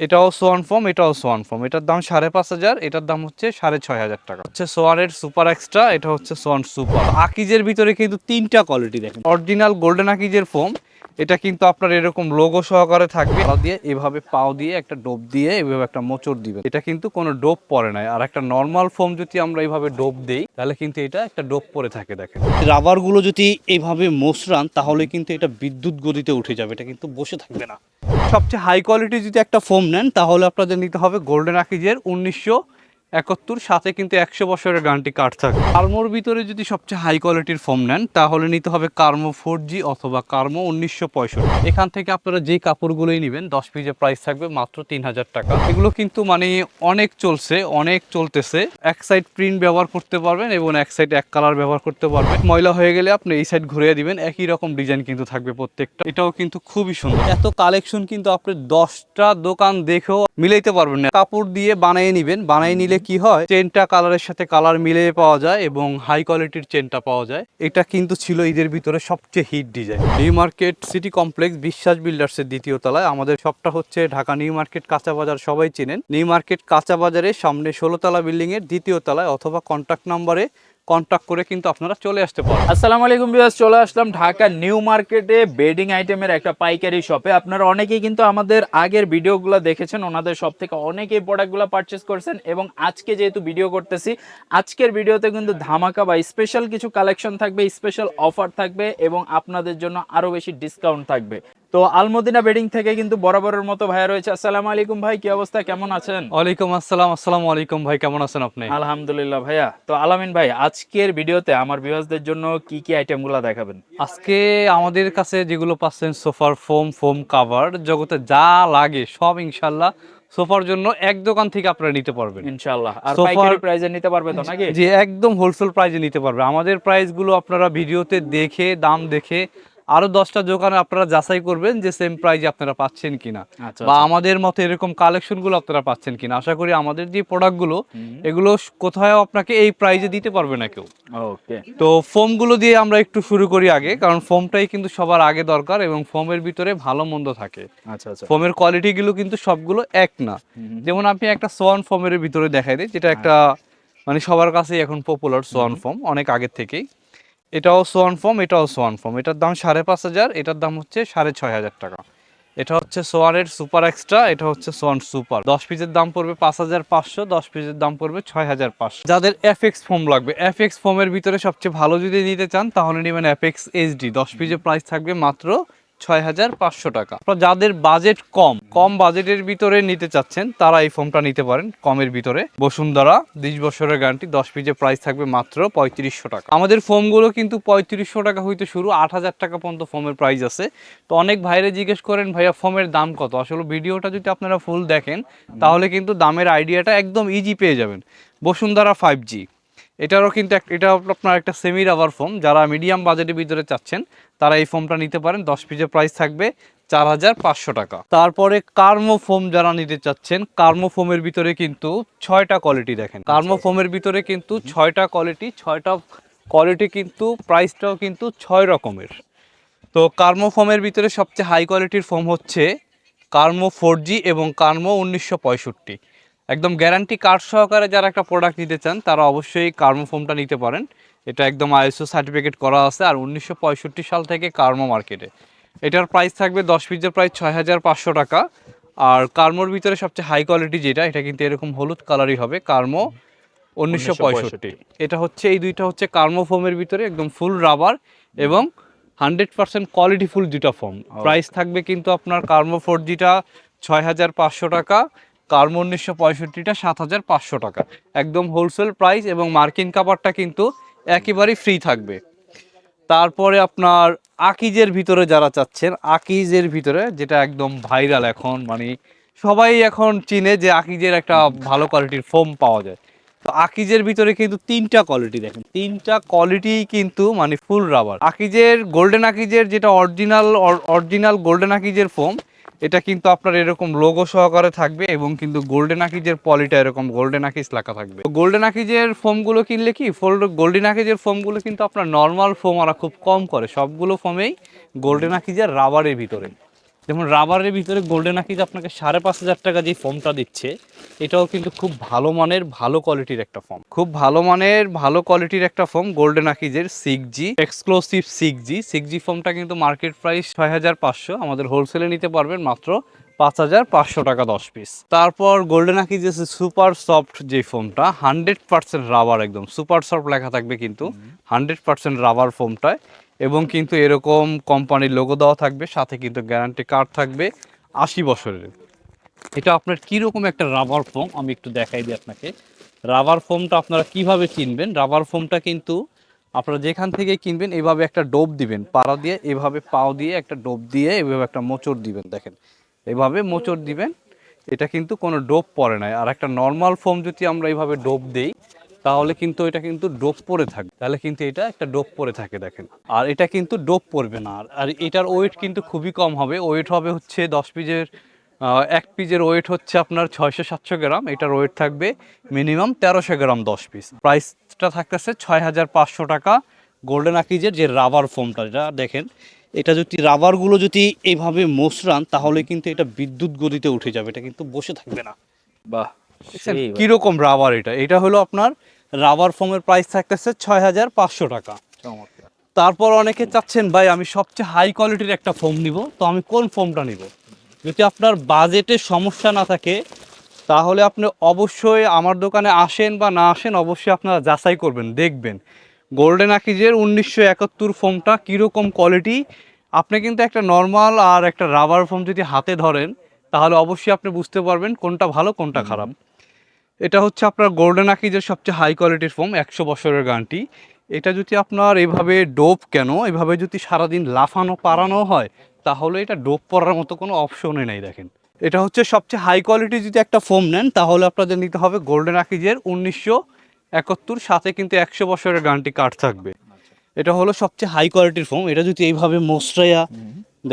এটাও Schwann foam এটাও Schwann foam এটার দাম সাড়ে পাঁচ হাজার, এটার দাম হচ্ছে সাড়ে ছয় হাজার টাকা। হচ্ছে সোয়ানের সুপার এক্সট্রা এটা হচ্ছে সোয়ান সুপার আকিজের ভিতরে কিন্তু তিনটা কোয়ালিটি দেখেন। অরিজিনাল গোল্ডেন আকিজের ফোম এটা কিন্তু আপনার এরকম লোগো সহকারে থাকবে। পা দিয়ে এভাবে পাও দিয়ে একটা ডোপ দিয়ে এভাবে একটা মোচড় দিবে এটা কিন্তু কোনো ডোপ পরে নাই। আর একটা নর্মাল ফোম যদি আমরা এইভাবে ডোপ দেই তাহলে কিন্তু এটা একটা ডোপ পরে থাকে দেখেন। রাবারগুলো যদি এইভাবে মোচড়ান তাহলে কিন্তু এটা বিদ্যুৎ গতিতে উঠে যাবে। এটা কিন্তু বসে থাকবে না। সবচেয়ে হাই কোয়ালিটি যদি একটা ফোম নেন তাহলে আপনাদের নিতে হবে গোল্ডেন আকিজের উনিশশো একাত্তর, সাথে কিন্তু একশো বছরের গানটি কাট থাকে কার্মোর ভিতরে যদি সবচেয়ে হাই কোয়ালিটির ফোম নেন, তাহলে নিতে হবে কার্মো ফোর জি অথবা কার্মো উনিশশো পঁয়ষট্টি। এখান থেকে আপনারা যেই কাপড়গুলোই নেবেন, দশ পিসের প্রাইস থাকবে মাত্র তিন হাজার টাকা। এগুলো কিন্তু মানে অনেক চলছে, অনেক চলতেছে। এক সাইড প্রিন্ট ব্যবহার করতে পারবেন এবং এক সাইড এক কালার ব্যবহার করতে পারবেন। ময়লা হয়ে গেলে আপনি এই সাইড ঘুরিয়ে দিবেন, একই রকম ডিজাইন কিন্তু থাকবে প্রত্যেকটা। এটাও কিন্তু খুবই সুন্দর। এত কালেকশন কিন্তু আপনি দশটা দোকান দেখেও মিলাইতে পারবেন না। কাপড় দিয়ে বানিয়ে নিবেন, বানিয়ে নিলে কি হয়? চেনটা কালারের সাথে কালার মিলে পাওয়া যায় এবং হাই কোয়ালিটির চেনটা পাওয়া যায়। এটা কিন্তু ছিল ঈদের ভিতরে সবচেয়ে hit design new market city complex Biswas বিল্ডার্সের দ্বিতীয় তলায়। আমাদের সবটা হচ্ছে ঢাকা নিউ মার্কেট কাঁচা বাজার সবাই চেনেন। নিউ মার্কেট কাঁচা বাজারের সামনে ষোলোতলা বিল্ডিং এর দ্বিতীয় তলায় অথবা কন্ট্যাক্ট নাম্বারে কন্ট্যাক্ট করে কিন্তু আপনারা চলে আসতে পারেন। আসসালামু আলাইকুম বিয়াস চলে আসলাম ঢাকা নিউ মার্কেটে বেডিং আইটেমের একটা পাইকারি শপে। আপনারা অনেকেই কিন্তু আমাদের আগের ভিডিওগুলো দেখেছেন, ওনাদের সব থেকে অনেকেই প্রোডাক্টগুলো পারচেস করছেন এবং আজকে যেহেতু ভিডিও করতেছি, আজকের ভিডিওতে কিন্তু ধামাকা বা স্পেশাল কিছু কালেকশন থাকবে স্পেশাল অফার থাকবে এবং আপনাদের জন্য আরও বেশি ডিসকাউন্ট থাকবে। তো আলমদিনা বেডিং থেকে কিন্তু বরাবরের মতো ভাইয়া রয়েছে। আসসালামু আলাইকুম ভাই কি অবস্থা? কেমন আছেন? ওয়ালাইকুম আসসালাম আসসালামু আলাইকুম ভাই কেমন আছেন আপনি? আলহামদুলিল্লাহ ভাইয়া। তো আলামিন ভাই আজকের ভিডিওতে আমার ভিউয়ার্সদের জন্য কি কি আইটেমগুলো দেখাবেন? আজকে আমাদের কাছে যেগুলো পাচ্ছেন সোফার ফোম ফোম কাভার জগতে যা লাগে সব ইনশাল্লাহ সোফার জন্য এক দোকান থেকে আপনারা নিতে পারবেন। ইনশাআল্লাহ। আর পাইকারি প্রাইজে নিতে পারবে তো নাকি? যে একদম হোলসেল প্রাইজে নিতে পারবে। আমাদের প্রাইসগুলো আপনারা ভিডিওতে দেখে দাম দেখে আরও দশটা দোকানে আপনারা যাচাই করবেন যে সেম প্রাইজে আপনারা পাচ্ছেন কিনা। আচ্ছা বা আমাদের মতো এরকম কালেকশনগুলো আপনারা পাচ্ছেন কিনা। আশা করি আমাদের যে প্রোডাক্টগুলো এগুলো কোথাও আপনাকে এই প্রাইজে দিতে পারবে না কেউ। তো ফোমগুলো দিয়ে আমরা একটু শুরু করি আগে কারণ ফোমটাই কিন্তু সবার আগে দরকার এবং ফোমের ভিতরে ভালো মন্দ থাকে। আচ্ছা আচ্ছা। ফোমের কোয়ালিটি গুলো কিন্তু সবগুলো এক না। যেমন আপনি একটা সোয়ান ফোমের ভিতরে দেখাই দিই যেটা একটা মানে সবার কাছেই এখন পপুলার সোয়ান ফোম অনেক আগের থেকেই। এটাও সোয়ান ফোম এটাও সোয়ান ফোম এটার দাম সাড়ে পাঁচ হাজার, এটার দাম হচ্ছে সাড়ে ছয় হাজার টাকা। এটা হচ্ছে সোয়ানের সুপার এক্সট্রা, এটা হচ্ছে সোয়ান সুপার। দশ পিসের দাম পড়বে পাঁচ হাজার পাঁচশো, দশ পিসের দাম পড়বে ছয় হাজার পাঁচশো। যাদের এফএক্স ফোম লাগবে এফএক্স ফোমের ভিতরে সবচেয়ে ভালো যদি নিতে চান, তাহলে নেবেন এফএক্স এইচডি দশ পিসের প্রাইস থাকবে মাত্র ছয় হাজার পাঁচশো টাকা। যাদের বাজেট কম কম বাজেটের ভিতরে নিতে চাচ্ছেন, তারা এই ফোনটা নিতে পারেন কমের ভিতরে। বসুন্ধরা বিশ বছরের গ্যারান্টি দশ পিজের প্রাইস থাকবে মাত্র পঁয়ত্রিশশো টাকা। আমাদের ফোমগুলো কিন্তু পঁয়ত্রিশশো টাকা হইতে শুরু, আট হাজার টাকা পর্যন্ত ফোমের প্রাইস আছে। তো অনেক ভাইরে জিজ্ঞেস করেন, ভাইয়া ফোমের দাম কত? আসলে ভিডিওটা যদি আপনারা ফুল দেখেন, তাহলে কিন্তু দামের আইডিয়াটা একদম ইজি পেয়ে যাবেন। বসুন্ধরা ফাইভ জি এটারও কিন্তু এটা আপনার একটা সেমি রাবার ফোম যারা মিডিয়াম বাজেটের ভিতরে চাচ্ছেন, তারা এই ফোমটা নিতে পারেন, দশ পিসের প্রাইস থাকবে চার হাজার পাঁচশো টাকা। তারপরে কার্মো ফোম যারা নিতে চাচ্ছেন কার্মো ফোমের ভিতরে কিন্তু ছয়টা কোয়ালিটি দেখেন। কার্মো ফোমের ভিতরে কিন্তু ছয়টা কোয়ালিটি ছয়টা কোয়ালিটি কিন্তু প্রাইসটাও কিন্তু ছয় রকমের। তো কার্মো ফোমের ভিতরে সবচেয়ে হাই কোয়ালিটির ফোম হচ্ছে কার্মো ফোর জি এবং কার্মো উনিশশো পঁয়ষট্টি। একদম গ্যারান্টি কার্ড সহকারে যারা একটা প্রোডাক্ট নিতে চান তারা অবশ্যই কার্মো ফোমটা নিতে পারেন। এটা একদম আইএসও সার্টিফিকেট করা আছে আর উনিশশো পঁয়ষট্টি সাল থেকে কার্মো মার্কেটে এটার প্রাইস থাকবে দশ পিসের প্রাইস ছয় হাজার পাঁচশো টাকা। আর কার্মোর ভিতরে সবচেয়ে হাই কোয়ালিটি যেটা এটা কিন্তু এরকম হলুদ কালারই হবে কার্মো উনিশশো পঁয়ষট্টি। এটা হচ্ছে এই দুইটা হচ্ছে কার্মো ফোমের ভিতরে একদম ফুল রাবার এবং হান্ড্রেড পার্সেন্ট কোয়ালিটি ফুল দুটা ফোম প্রাইস থাকবে কিন্তু আপনার কার্মো ফোর জিটা ছয় হাজার পাঁচশো টাকা কার্মো উনিশশো পঁয়ষট্টিটা সাত হাজার পাঁচশো টাকা। একদম হোলসেল প্রাইস এবং মার্কিন কাভারটা কিন্তু একেবারেই ফ্রি থাকবে। তারপরে আপনার আকিজের ভিতরে যারা চাচ্ছেন, আকিজের ভিতরে যেটা একদম ভাইরাল এখন মানে সবাই এখন চিনে যে আকিজের একটা ভালো কোয়ালিটির ফোম পাওয়া যায়। তো আকিজের ভিতরে কিন্তু তিনটা কোয়ালিটি দেখেন। তিনটা কোয়ালিটি কিন্তু মানে ফুল রাবার আকিজের গোল্ডেন আকিজের যেটা অরিজিনাল অরিজিনাল গোল্ডেন আকিজের ফোম এটা কিন্তু আপনার এরকম লোগো সহকারে থাকবে এবং কিন্তু গোল্ডেন আকিজের পলিটা এরকম গোল্ডেন আকিজ লেখা থাকবে। গোল্ডেন আকিজের ফোমগুলো কিনলে কি ফোল্ড গোল্ডেন আকিজের ফোমগুলো কিন্তু আপনার নর্মাল ফোম ওরা খুব কম করে। সবগুলো ফোমেই গোল্ডেন আকিজের রাবারের ভিতরে। যেমন রাবারের ভিতরে গোল্ডেন আকিজ আপনাকে সাড়ে পাঁচ হাজার টাকা যে ফোমটা দিচ্ছে, এটাও কিন্তু খুব ভালো মানের, ভালো কোয়ালিটির একটা ফোম খুব ভালো মানের, ভালো কোয়ালিটির একটা foam golden আকিজের six G exclusive six G six G ফোমটা কিন্তু মার্কেট প্রাইস ছয় হাজার পাঁচশো, আমাদের হোলসেলে নিতে পারবেন মাত্র পাঁচ হাজার পাঁচশো টাকা দশ পিস তারপর গোল্ডেন আকিজ সুপার সফট যে ফোমটা হান্ড্রেড পার্সেন্ট রাবার একদম সুপার সফট লেখা থাকবে কিন্তু হান্ড্রেড পার্সেন্ট রাবার ফোমটায় এবং কিন্তু এরকম কোম্পানির লোগো দেওয়া থাকবে, সাথে কিন্তু গ্যারান্টি কার্ড থাকবে আশি বছরের। এটা আপনার কীরকম একটা রাবার ফোম আমি একটু দেখাই দিই আপনাকে। রাবার ফোমটা আপনারা কীভাবে চিনবেন রাবার ফোমটা কিন্তু আপনারা যেখান থেকে কিনবেন, এভাবে একটা ডোব দিবেন, পাড়া দিয়ে এভাবে পাও দিয়ে একটা ডোব দিয়ে এভাবে একটা মোচড় দিবেন, দেখেন। এভাবে মোচড় দিবেন, এটা কিন্তু কোনো ডোপ পড়ে নাই। আর একটা নর্মাল ফোম যদি আমরা এইভাবে ডোব দেই তাহলে কিন্তু এটা কিন্তু ডোপ পরে থাকবে। তাহলে কিন্তু এটা একটা ডোপ পরে থাকে দেখেন। আর এটা কিন্তু ডোপ পড়বে না। আর- এটার ওয়েট কিন্তু খুবই কম হবে। ওয়েট হবে হচ্ছে দশ পিজের এক পিজের ওয়েট হচ্ছে আপনার ছয়শো সাতশো গ্রাম। এটার ওয়েট থাকবে মিনিমাম তেরোশো গ্রাম দশ পিস প্রাইসটা থাকতেছে ছয় হাজার পাঁচশো টাকা। গোল্ডেন আকিজের যে রাবার ফোমটা এটা দেখেন এটা যদি রাবারগুলো যদি এইভাবে মোচড়ান তাহলে কিন্তু এটা বিদ্যুৎ গতিতে উঠে যাবে। এটা কিন্তু বসে থাকবে না। বাহ ভাই। কীরকম রাবার এটা? এটা হলো আপনার রাবার ফোমের প্রাইস থাকতেছে ছয় হাজার পাঁচশো টাকা। তারপর অনেকে চাচ্ছেন ভাই আমি সবচেয়ে হাই কোয়ালিটির একটা ফোম নিব তো আমি কোন ফোমটা নিব? যদি আপনার বাজেটে সমস্যা না থাকে তাহলে আপনি অবশ্যই আমার দোকানে আসেন বা না আসেন অবশ্যই আপনারা যাচাই করবেন দেখবেন। গোল্ডেন আকিজের উনিশশো একাত্তর ফোমটা কীরকম কোয়ালিটি আপনি কিন্তু একটা নর্মাল আর একটা রাবার ফোম যদি হাতে ধরেন তাহলে অবশ্যই আপনি বুঝতে পারবেন কোনটা ভালো কোনটা খারাপ। এটা হচ্ছে আপনার গোল্ডেন আকিজের সবচেয়ে হাই কোয়ালিটির ফোম একশো বছরের গানটি এটা যদি আপনার এভাবে ডোপ কেন এভাবে যদি সারাদিন লাফানো পারানো হয় তাহলে এটা ডোপ পড়ার মতো কোনো অপশনই নাই দেখেন। এটা হচ্ছে সবচেয়ে হাই কোয়ালিটি যদি একটা ফোম নেন তাহলে আপনাদের নিতে হবে গোল্ডেন আকিজের উনিশশো একাত্তর সাথে কিন্তু একশো বছরের গানটি কাট থাকবে। এটা হলো সবচেয়ে হাই কোয়ালিটির ফোম এটা যদি এইভাবে মোস্ট্রাইয়া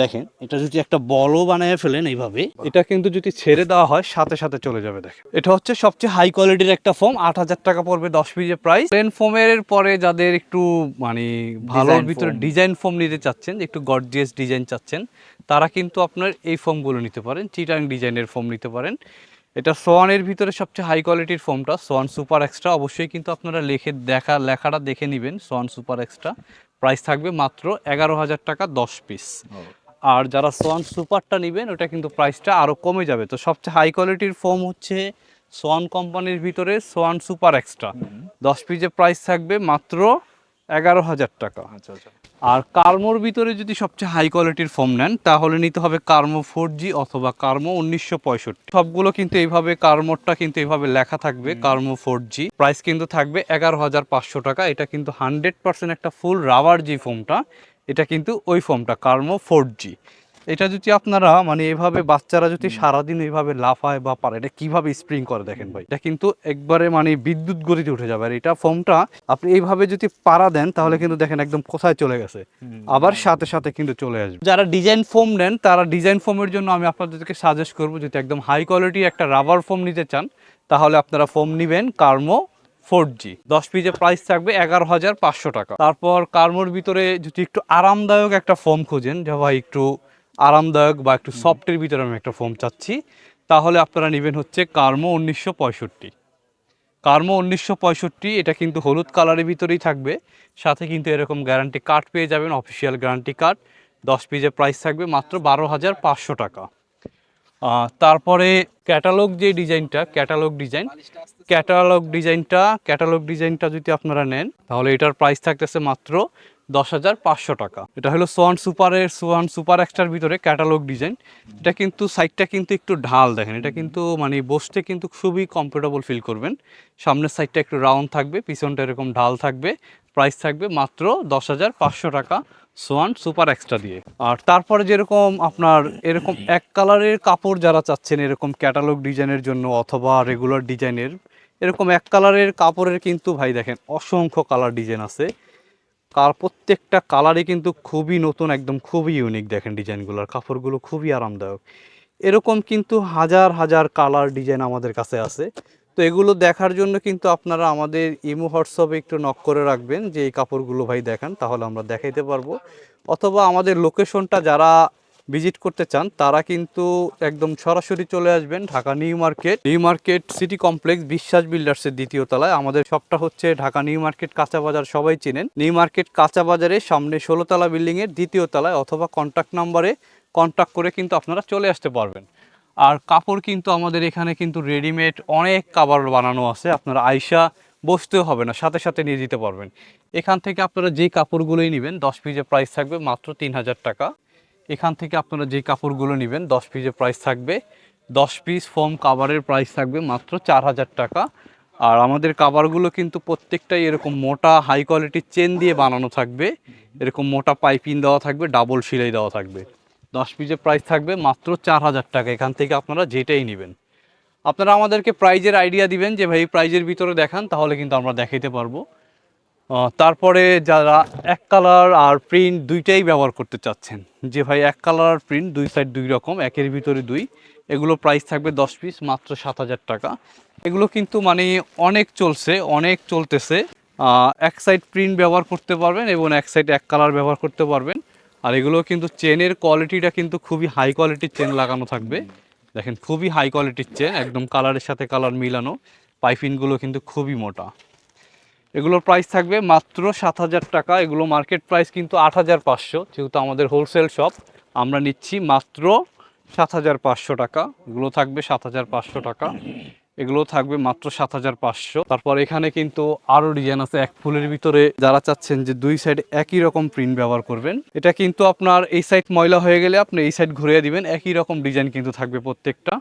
দেখেন এটা যদি একটা বলও বানায় ফেলেন এইভাবে এটা কিন্তু যদি ছেড়ে দেওয়া হয় সাথে সাথে চলে যাবে দেখেন। এটা হচ্ছে সবচেয়ে হাই কোয়ালিটির একটা ফোম আট হাজার টাকা পড়বে দশ পিজের প্রাইস প্লেন ফোমের পরে যাদের একটু মানে ভালো ভিতরে ডিজাইন ফোম নিতে চাচ্ছেন একটু গর্জিয়াস ডিজাইন চাচ্ছেন তারা কিন্তু আপনার এই ফোমগুলো নিতে পারেন চিটাং ডিজাইনের ফোম নিতে পারেন। এটা সোয়ানের ভিতরে সবচেয়ে হাই কোয়ালিটির ফোমটা সোয়ান সুপার এক্সট্রা অবশ্যই কিন্তু আপনারা লেখে দেখা লেখাটা দেখে নেবেন সোয়ান সুপার এক্সট্রা প্রাইস থাকবে মাত্র এগারো হাজার টাকা দশ পিস আর যারা সোয়ান সুপারটা নেবেন ওটা কিন্তু প্রাইসটা আরও কমে যাবে। তো সবচেয়ে হাই কোয়ালিটির ফোম হচ্ছে সোয়ান কোম্পানির ভিতরে সোয়ান সুপার এক্সট্রা দশ পিসের প্রাইস থাকবে মাত্র এগারো হাজার টাকা। আচ্ছা আচ্ছা। আর কার্মোর ভিতরে যদি সবচেয়ে হাই কোয়ালিটির ফোম নেন তাহলে নিতে হবে কার্মো ফোর জি অথবা কার্মো উনিশশো পঁয়ষট্টি। সবগুলো কিন্তু এইভাবে কার্মোরটা কিন্তু এইভাবে লেখা থাকবে কার্মো ফোর জি প্রাইস কিন্তু থাকবে এগারো হাজার পাঁচশো টাকা। এটা কিন্তু হান্ড্রেড পার্সেন্ট একটা ফুল রাবার জি ফোমটা এটা কিন্তু ওই ফোমটা কার্মো ফোর জি এটা যদি আপনারা মানে এভাবে বাচ্চারা যদি সারাদিন এইভাবে লাফায় বা পারে এটা কীভাবে স্প্রিং করে দেখেন ভাই? এটা কিন্তু একবারে মানে বিদ্যুৎ গতিতে উঠে যাবে। আর এটা ফোমটা আপনি এইভাবে যদি পাড়া দেন তাহলে কিন্তু দেখেন একদম কোথায় চলে গেছে। আবার সাথে সাথে কিন্তু চলে আসবে। যারা ডিজাইন ফোম নেন তারা ডিজাইন ফোমের জন্য আমি আপনাদেরকে সাজেস্ট করব যদি একদম হাই কোয়ালিটি একটা রাবার ফোম নিতে চান তাহলে আপনারা ফোম নেবেন কার্মো ফোর জি দশ পিসের প্রাইস থাকবে এগারো হাজার পাঁচশো টাকা। তারপর কার্মোর ভিতরে যদি একটু আরামদায়ক একটা ফোম খুঁজেন, যে ভাই একটু আরামদায়ক বা একটু সফটের ভিতরে আমি একটা ফোম চাচ্ছি, তাহলে আপনারা নেবেন হচ্ছে কার্মো উনিশশো পঁয়ষট্টি। কার্মো উনিশশো পঁয়ষট্টি, এটা কিন্তু হলুদ কালারের ভিতরেই থাকবে। সাথে কিন্তু এরকম গ্যারান্টি কার্ড পেয়ে যাবেন অফিসিয়াল গ্যারান্টি কার্ড দশ পিসের প্রাইস থাকবে মাত্র বারো হাজার পাঁচশো টাকা। তারপরে ক্যাটালগ যে ডিজাইনটা ক্যাটালগ ডিজাইন ক্যাটালগ ডিজাইনটা ক্যাটালগ ডিজাইনটা যদি আপনারা নেন, তাহলে এটার প্রাইস থাকতেছে মাত্র দশ হাজার পাঁচশো টাকা। এটা হলো সোয়ান সুপারের সোয়ান সুপার এক্সট্রার ভিতরে ক্যাটালগ ডিজাইন। এটা কিন্তু সাইডটা কিন্তু একটু ঢাল দেখেন। এটা কিন্তু মানে বসতে কিন্তু খুবই কমফোর্টেবল ফিল করবেন। সামনের সাইডটা একটু রাউন্ড থাকবে, পিছনটা এরকম ঢাল থাকবে প্রাইস থাকবে মাত্র দশ হাজার পাঁচশো টাকা সোয়ান সুপার এক্সট্রা দিয়ে। আর তারপরে যেরকম আপনার এরকম এক কালারের কাপড় যারা চাচ্ছেন এরকম ক্যাটালগ ডিজাইনের জন্য অথবা রেগুলার ডিজাইনের এরকম এক কালারের কাপড়ের কিন্তু ভাই দেখেন অসংখ্য কালার ডিজাইন আছে। কার প্রত্যেকটা কালারই কিন্তু খুবই নতুন, একদম খুবই ইউনিক দেখেন ডিজাইনগুলোর কাপড়গুলো খুবই আরামদায়ক। এরকম কিন্তু হাজার হাজার কালার ডিজাইন আমাদের কাছে আছে। তো এগুলো দেখার জন্য কিন্তু আপনারা আমাদের ইমো হোয়াটসঅ্যাপে একটু নক করে রাখবেন যে এই কাপড়গুলো ভাই দেখান, তাহলে আমরা দেখাইতে পারব। অথবা আমাদের লোকেশনটা যারা ভিজিট করতে চান, তারা কিন্তু একদম সরাসরি চলে আসবেন Dhaka new market. New market city complex Biswas বিল্ডার্সের দ্বিতীয় তলায়। আমাদের শপটা হচ্ছে ঢাকা নিউ মার্কেট কাঁচা বাজার, সবাই চেনেন। নিউ মার্কেট কাঁচা বাজারের সামনে ষোলোতলা বিল্ডিং এর দ্বিতীয় তলায় অথবা কন্ট্যাক্ট নাম্বারে কন্ট্যাক্ট করে কিন্তু আপনারা চলে আসতে পারবেন। আর কাপড় কিন্তু আমাদের এখানে কিন্তু রেডিমেড অনেক কাবার বানানো আছে। আপনারা আইসা বসতেও হবে না, সাথে সাথে নিয়ে যেতে পারবেন। এখান থেকে আপনারা যেই কাপড়গুলোই নেবেন, দশ পিসের প্রাইস থাকবে মাত্র তিন হাজার টাকা। এখান থেকে আপনারা যে কাপড়গুলো নেবেন, দশ পিসের প্রাইস থাকবে। দশ পিস ফোম কাভারের প্রাইস থাকবে মাত্র চার হাজার টাকা। আর আমাদের কাভারগুলো কিন্তু প্রত্যেকটাই এরকম মোটা হাই কোয়ালিটির চেন দিয়ে বানানো থাকবে। এরকম মোটা পাইপিং দেওয়া থাকবে ডাবল সিলাই দেওয়া থাকবে। দশ পিসের প্রাইস থাকবে মাত্র চার হাজার টাকা। এখান থেকে আপনারা যেটাই নেবেন। আপনারা আমাদেরকে প্রাইজের আইডিয়া দিবেন যে, ভাই প্রাইজের ভিতরে দেখান, তাহলে কিন্তু আমরা দেখাইতে পারব। তারপরে যারা এক কালার আর প্রিন্ট দুইটাই ব্যবহার করতে চাচ্ছেন, যে ভাই এক কালার আর প্রিন্ট দুই সাইড দুই রকম, একের ভিতরে দুই, এগুলো প্রাইস থাকবে দশ পিস মাত্র সাত হাজার টাকা। এগুলো কিন্তু মানে অনেক চলছে, অনেক চলতেছে। এক সাইড প্রিন্ট ব্যবহার করতে পারবেন এবং এক সাইড এক কালার ব্যবহার করতে পারবেন। আর এগুলো কিন্তু চেনের কোয়ালিটিটা কিন্তু খুবই হাই কোয়ালিটির চেন লাগানো থাকবে। দেখেন, খুবই হাই কোয়ালিটির চেন একদম কালারের সাথে কালার মিলানো। পাইপিনগুলো কিন্তু খুবই মোটা। এগুলোর প্রাইস থাকবে মাত্র সাত হাজার টাকা। এগুলো মার্কেট প্রাইস কিন্তু আট হাজার পাঁচশো, যেহেতু আমাদের হোলসেল শপ আমরা নিচ্ছি মাত্র সাত হাজার পাঁচশো টাকা। এগুলো থাকবে সাত হাজার পাঁচশো টাকা। এগুলো থাকবে মাত্র সাত হাজার পাঁচশো। তারপর এখানে কিন্তু আরও ডিজাইন আছে, এক ফুলের ভিতরে। যারা চাচ্ছেন যে দুই সাইড একই রকম প্রিন্ট ব্যবহার করবেন, এটা কিন্তু আপনার এই সাইড ময়লা হয়ে গেলে আপনি এই সাইড ঘুরিয়ে দিবেন। একই রকম ডিজাইন কিন্তু থাকবে প্রত্যেকটা।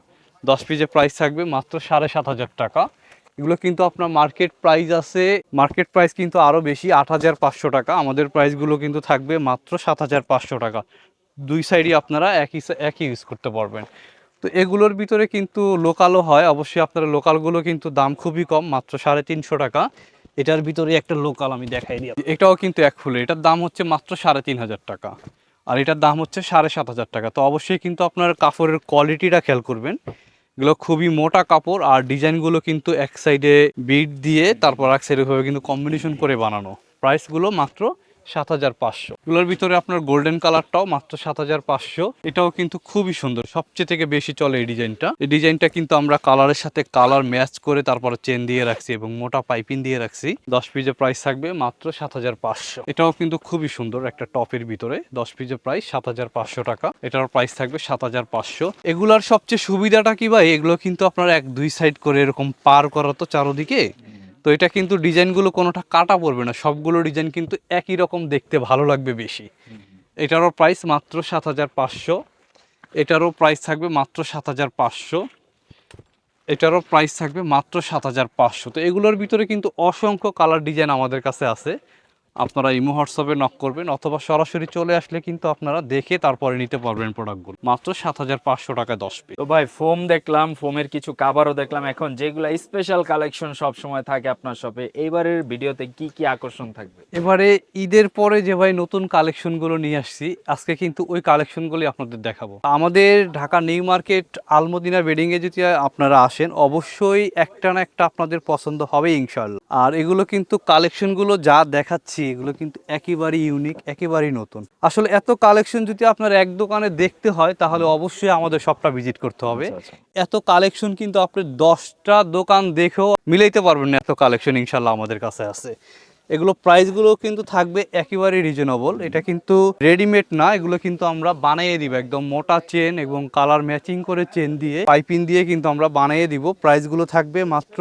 দশ পিসের প্রাইস থাকবে মাত্র সাড়ে সাত হাজার টাকা। এগুলো কিন্তু আপনার মার্কেট প্রাইস আছে। মার্কেট প্রাইস কিন্তু আরও বেশি, আট হাজার পাঁচশো টাকা। আমাদের প্রাইসগুলো কিন্তু থাকবে মাত্র সাত হাজার পাঁচশো টাকা। দুই সাইডই আপনারা একই একই ইউজ করতে পারবেন। তো এগুলোর ভিতরে কিন্তু লোকালও হয়। অবশ্যই আপনারা লোকালগুলো কিন্তু দাম খুবই কম, মাত্র সাড়ে তিনশো টাকা। এটার ভিতরে একটা লোকাল আমি দেখাই দিই। এটাও কিন্তু এক ফুলে। এটার দাম হচ্ছে মাত্র সাড়ে তিন হাজার টাকা। আর এটার দাম হচ্ছে সাড়ে সাত হাজার টাকা। তো অবশ্যই কিন্তু আপনার কাপড়ের কোয়ালিটিটা খেয়াল করবেন। এগুলো খুবই মোটা কাপড় আর ডিজাইনগুলো কিন্তু এক সাইডে বিট দিয়ে, তারপর এক সাইডে কিন্তু কম্বিনেশন করে বানানো। প্রাইসগুলো মাত্র সাত হাজার পাঁচশো। এগুলোর ভিতরে আপনার গোল্ডেন কালারটাও মাত্র সাত হাজার পাঁচশো। এটাও কিন্তু খুবই সুন্দর। সবচেয়ে থেকে বেশি চলে এই ডিজাইনটা। এই ডিজাইনটা কিন্তু আমরা কালারের সাথে কালার ম্যাচ করে তারপরে চেন দিয়ে রাখছি এবং মোটা পাইপিং দিয়ে রাখছি। দশ পিসের প্রাইস থাকবে মাত্র সাত হাজার পাঁচশো। এটাও কিন্তু খুবই সুন্দর একটা টপের ভিতরে। দশ পিসের প্রাইস সাত হাজার পাঁচশো টাকা। এটার প্রাইস থাকবে সাত হাজার পাঁচশো। এগুলার সবচেয়ে সুবিধাটা কি ভাই? এগুলো কিন্তু আপনার এক দুই সাইড করে এরকম পার করা তো চারোদিকে। তো এটা কিন্তু ডিজাইনগুলো কোনোটা কাটা পড়বে না সবগুলো ডিজাইন কিন্তু একই রকম দেখতে ভালো লাগবে বেশি। এটারও প্রাইস মাত্র সাত হাজার পাঁচশো এটারও প্রাইস থাকবে মাত্র সাত হাজার পাঁচশো এটারও প্রাইস থাকবে মাত্র সাত হাজার পাঁচশো। তো এগুলোর ভিতরে কিন্তু অসংখ্য কালার ডিজাইন আমাদের কাছে আছে। আপনারা ইমো হোয়াটসঅ্যাপে নক করবেন অথবা সরাসরি চলে আসলে কিন্তু আপনারা দেখে তারপরে নিতে পারবেন প্রোডাক্টগুলো মাত্র সাত হাজার পাঁচশো টাকা দশ পিস তো ভাই ফোম দেখলাম ফোমের কিছু কাভারও দেখলাম। এখন যেগুলো স্পেশাল কালেকশন সব সময় থাকে আপনার শপে এইবারের ভিডিওতে কি কি আকর্ষণ থাকবে? এবারে ঈদের পরে যে ভাই নতুন কালেকশনগুলো নিয়ে আসছি আজকে কিন্তু ওই কালেকশনগুলি আপনাদের দেখাবো। আমাদের Dhaka new market Almadina bedding এ যদি আপনারা আসেন অবশ্যই একটা না একটা আপনাদের পছন্দ হবে ইনশাল্লাহ আর এগুলো কিন্তু কালেকশনগুলো যা দেখাচ্ছি এগুলো কিন্তু একেবারেই ইউনিক একেবারেই নতুন। আসলে এত কালেকশন যদি আপনার এক দোকানে দেখতে হয় তাহলে অবশ্যই আমাদের সবটা ভিজিট করতে হবে। আচ্ছা, আচ্ছা। এত কালেকশন কিন্তু আপনি দশটা দোকান দেখেও মিলাইতে পারবেন না এত কালেকশন ইনশাল্লাহ আমাদের কাছে আছে। এগুলো প্রাইসগুলো কিন্তু থাকবে একেবারে রিজনেবল এটা কিন্তু রেডিমেড না এগুলো কিন্তু আমরা বানিয়ে দিব একদম মোটা চেন এবং কালার ম্যাচিং করে চেন দিয়ে পাইপিং দিয়ে কিন্তু আমরা বানিয়ে দিব। প্রাইসগুলো থাকবে মাত্র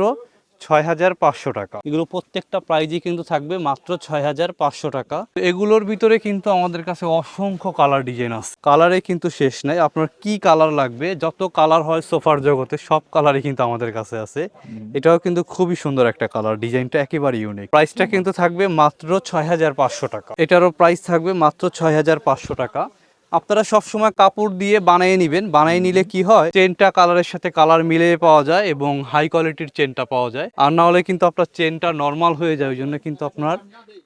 ছয় হাজার পাঁচশো টাকা। এগুলো প্রত্যেকটা প্রাইজই কিন্তু থাকবে মাত্র ছয় হাজার পাঁচশো টাকা। এগুলোর ভিতরে কিন্তু আমাদের কাছে অসংখ্য কালার ডিজাইন আছে। কালারে কিন্তু শেষ নাই। আপনার কি কালার লাগবে যত কালার হয় সোফার জগতে সব কালারই কিন্তু আমাদের কাছে আছে। এটাও কিন্তু খুবই সুন্দর একটা কালার ডিজাইনটা একেবারে ইউনিক প্রাইসটা কিন্তু থাকবে মাত্র ছয় হাজার পাঁচশো টাকা। এটারও প্রাইস থাকবে মাত্র ছয় হাজার পাঁচশো টাকা। আপনারা সব সময় কাপড় দিয়ে বানিয়ে নেবেন। বানিয়ে নিলে কি হয়? চেনটা কালারের সাথে কালার মিলিয়ে পাওয়া যায় এবং হাই কোয়ালিটির চেনটা পাওয়া যায়। আর না হলে কিন্তু আপনার চেনটা নর্মাল হয়ে যায় ওই জন্য কিন্তু আপনার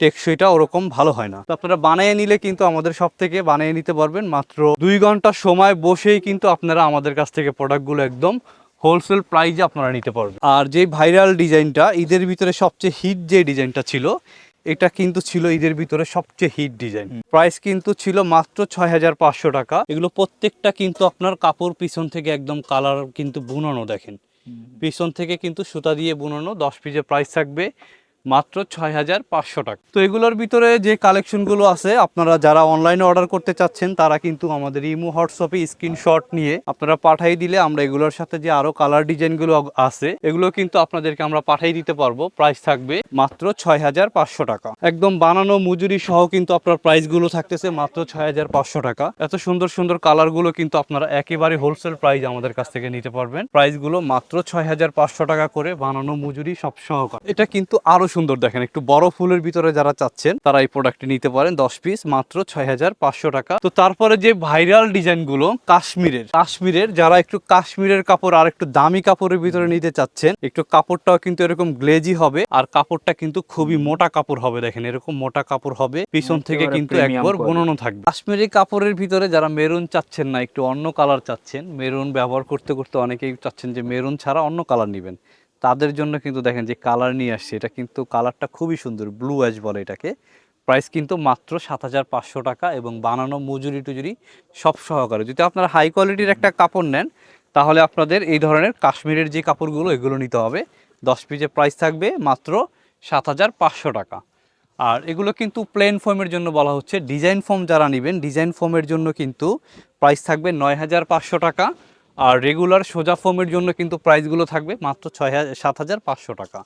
টেকসইটা ওরকম ভালো হয় না। তো আপনারা বানিয়ে নিলে কিন্তু আমাদের সব থেকে বানিয়ে নিতে পারবেন মাত্র দুই ঘণ্টা সময় বসেই কিন্তু আপনারা আমাদের কাছ থেকে প্রোডাক্টগুলো একদম হোলসেল প্রাইজে আপনারা নিতে পারবেন। আর যে ভাইরাল ডিজাইনটা ঈদের ভিতরে সবচেয়ে হিট যে ডিজাইনটা ছিল এটা কিন্তু ছিল ঈদের ভিতরে সবচেয়ে হিট ডিজাইন প্রাইস কিন্তু ছিল মাত্র ছয় হাজার পাঁচশো টাকা। এগুলো প্রত্যেকটা কিন্তু আপনার কাপড় পিছন থেকে একদম কালার কিন্তু বুনানো দেখেন। পিছন থেকে কিন্তু সুতা দিয়ে বুনানো দশ পিসের প্রাইস থাকবে। মাত্র ছয় হাজার পাঁচশো টাকা। তো এগুলোর ভিতরে যে কালেকশনগুলো আছে, আপনারা যারা অনলাইনে অর্ডার করতে চাচ্ছেন, তারা কিন্তু আমাদের ইমো হোয়াটসঅ্যাপে স্ক্রিনশট নিয়ে আপনারা পাঠিয়ে দিলে আমরা এগুলোর সাথে যে আরও কালার ডিজাইনগুলো আছে, এগুলো কিন্তু আপনাদেরকে আমরা পাঠিয়ে দিতে পারব। প্রাইস থাকবে মাত্র ছয় হাজার পাঁচশো টাকা। একদম বানানো মজুরি সহ কিন্তু আপনার প্রাইসগুলো থাকতেছে মাত্র ছয় হাজার পাঁচশো টাকা। এত সুন্দর সুন্দর কালারগুলো কিন্তু আপনারা একেবারে হোলসেল প্রাইস আমাদের কাছ থেকে নিতে পারবেন। প্রাইসগুলো মাত্র ছয় হাজার পাঁচশো টাকা করে বানানো মজুরি সব সহকার। এটা কিন্তু আরও সুন্দর দেখেন একটু বড় ফুলের ভিতরে যারা চাচ্ছেন তারা এই প্রোডাক্টটি নিতে পারেন দশ পিস মাত্র ছয় হাজার পাঁচশো টাকা। তো তারপরে যে ভাইরাল ডিজাইনগুলো কাশ্মীরের কাশ্মীরের যারা একটু কাশ্মীরের কাপড় আর একটু দামি কাপড়ের ভিতরে নিতে চাচ্ছেন একটু কাপড়টাও কিন্তু এরকম গ্লেজি হবে আর কাপড়টা কিন্তু খুবই মোটা কাপড় হবে দেখেন এরকম মোটা কাপড় হবে পিছন থেকে কিন্তু একবার। বোনানো থাকবে। কাশ্মীরি কাপড়ের ভিতরে যারা মেরুন চাচ্ছেন না একটু অন্য কালার চাচ্ছেন মেরুন ব্যবহার করতে করতে অনেকেই চাচ্ছেন যে মেরুন ছাড়া অন্য কালার নেবেন। তাদের জন্য কিন্তু দেখেন যে কালার নিয়ে আসছে, এটা কিন্তু কালারটা খুবই সুন্দর ব্লু অ্যাশ বলে এটাকে। প্রাইস কিন্তু মাত্র সাত হাজার পাঁচশো টাকা এবং বানানো মজুরি টুজুরি সব সহকারে। যদি আপনারা হাই কোয়ালিটির একটা কাপড় নেন, তাহলে আপনাদের এই ধরনের কাশ্মীরের যে কাপড়গুলো, এগুলো নিতে হবে। দশ পিসের প্রাইস থাকবে মাত্র সাত হাজার পাঁচশো টাকা। আর এগুলো কিন্তু প্লেন ফোমের জন্য বলা হচ্ছে। ডিজাইন ফোম যারা নেবেন ডিজাইন ফোমের জন্য কিন্তু প্রাইস থাকবে নয় হাজার পাঁচশো টাকা। আর রেগুলার সোজা ফোমের জন্য কিন্তু প্রাইসগুলো থাকবে মাত্র ছয় হাজার সাত হাজার পাঁচশো টাকা।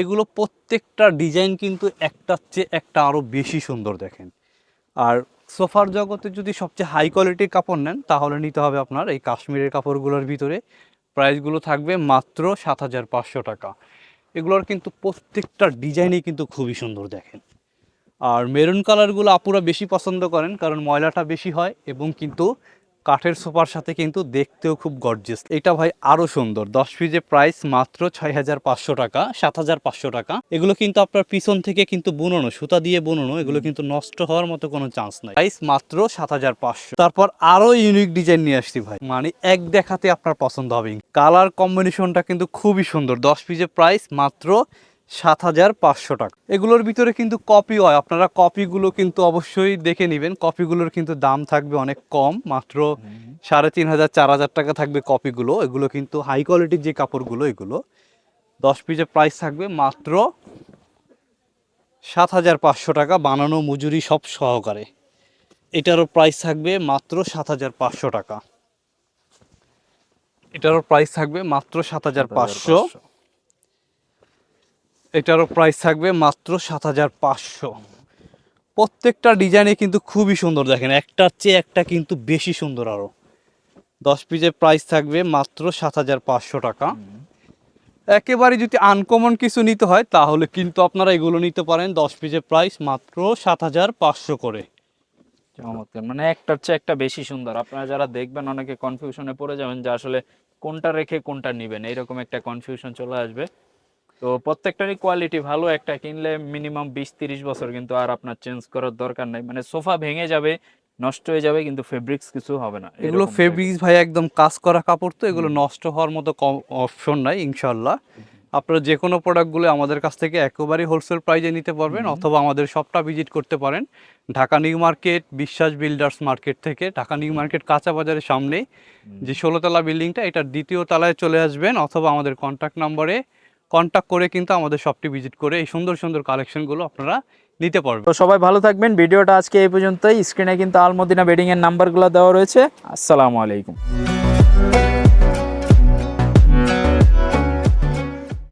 এগুলো প্রত্যেকটা ডিজাইন কিন্তু একটার চেয়ে একটা আরও বেশি সুন্দর দেখেন। আর সোফার জগতে যদি সবচেয়ে হাই কোয়ালিটির কাপড় নেন তাহলে নিতে হবে আপনার এই কাশ্মীরের কাপড়গুলোর ভিতরে। প্রাইসগুলো থাকবে মাত্র সাত হাজার পাঁচশো টাকা। এগুলোর কিন্তু প্রত্যেকটা ডিজাইনই কিন্তু খুবই সুন্দর দেখেন। আর মেরুন কালারগুলো আপুরা বেশি পছন্দ করেন কারণ ময়লাটা বেশি হয় এবং কিন্তু কাঠের সোফার সাথে কিন্তু দেখতেও খুব গর্জিয়াস এটা ভাই আরও সুন্দর। দশ পিসের প্রাইস মাত্র ছয় হাজার পাঁচশো টাকা সাত হাজার পাঁচশো টাকা। এগুলো কিন্তু আপনার পিছন থেকে কিন্তু বুননো, সুতা দিয়ে বুননো, এগুলো কিন্তু নষ্ট হওয়ার মতো কোনো চান্স নাই। প্রাইস মাত্র সাত হাজার পাঁচশো। তারপর আরও ইউনিক ডিজাইন নিয়ে আসছি ভাই। মানে এক দেখাতে আপনার পছন্দ হবে। কালার কম্বিনেশনটা কিন্তু খুবই সুন্দর। দশ পিসের প্রাইস মাত্র সাত হাজার পাঁচশো টাকা। এগুলোর ভিতরে কিন্তু কপি হয়। আপনারা কপিগুলো কিন্তু অবশ্যই দেখে নেবেন। কপিগুলোর কিন্তু দাম থাকবে অনেক কম। মাত্র সাড়ে তিন হাজার, চার হাজার টাকা থাকবে কপিগুলো এগুলো কিন্তু হাই কোয়ালিটির যে কাপড়গুলো, এগুলো দশ পিসের প্রাইস থাকবে মাত্র সাত হাজার পাঁচশো টাকা বানানো মজুরি সব সহকারে। এটারও প্রাইস থাকবে মাত্র সাত হাজার পাঁচশো টাকা। এটারও প্রাইস থাকবে মাত্র সাত হাজার পাঁচশো। এটারও প্রাইস থাকবে মাত্র সাত হাজার পাঁচশো। প্রত্যেকটা ডিজাইনে কিন্তু খুবই সুন্দর দেখেন, একটার চেয়ে একটা কিন্তু বেশি সুন্দর আরও দশ পিসের প্রাইস থাকবে মাত্র সাত হাজার পাঁচশো টাকা। একেবারে যদি আনকমন কিছু নিতে হয়, তাহলে কিন্তু আপনারা এগুলো নিতে পারেন, দশ পিসের প্রাইস মাত্র সাত হাজার পাঁচশো করে। চমৎকার মানে একটার চেয়ে একটা বেশি সুন্দর। আপনারা যারা দেখবেন অনেকে কনফিউশনে পড়ে যাবেন যে আসলে কোনটা রেখে কোনটা নেবেন, এইরকম একটা কনফিউশন চলে আসবে। তো প্রত্যেকটারই কোয়ালিটি ভালো। একটা কিনলে মিনিমাম বিশ তিরিশ বছর কিন্তু আর আপনার চেঞ্জ করার দরকার নাই। মানে সোফা ভেঙে যাবে নষ্ট হয়ে যাবে কিন্তু ফেব্রিক্স কিছু হবে না। এগুলো ফেব্রিক্স ভাই একদম কাজ করা কাপড় তো এগুলো নষ্ট হওয়ার মতো কম অপশন নাই ইনশাল্লাহ আপনারা যে কোনো প্রোডাক্টগুলো আমাদের কাছ থেকে একেবারেই হোলসেল প্রাইজে নিতে পারবেন অথবা আমাদের শপটা ভিজিট করতে পারেন। Dhaka new market Biswas builders market থেকে। ঢাকা নিউ মার্কেট কাঁচা বাজারের সামনে যে ষোলোতলা বিল্ডিংটা এটার দ্বিতীয় তলায় চলে আসবেন অথবা আমাদের কন্ট্যাক্ট নম্বরে কন্ট্যাক্ট করে কিন্তু আমাদের শপটি ভিজিট করে এই সুন্দর সুন্দর কালেকশনগুলো আপনারা নিতে পারবেন। তো সবাই ভালো থাকবেন। ভিডিওটা আজকে এই পর্যন্তই। স্ক্রিনে কিন্তু আলমদিনা বেডিংয়ের নাম্বারগুলো দেওয়া রয়েছে। আসসালামু আলাইকুম।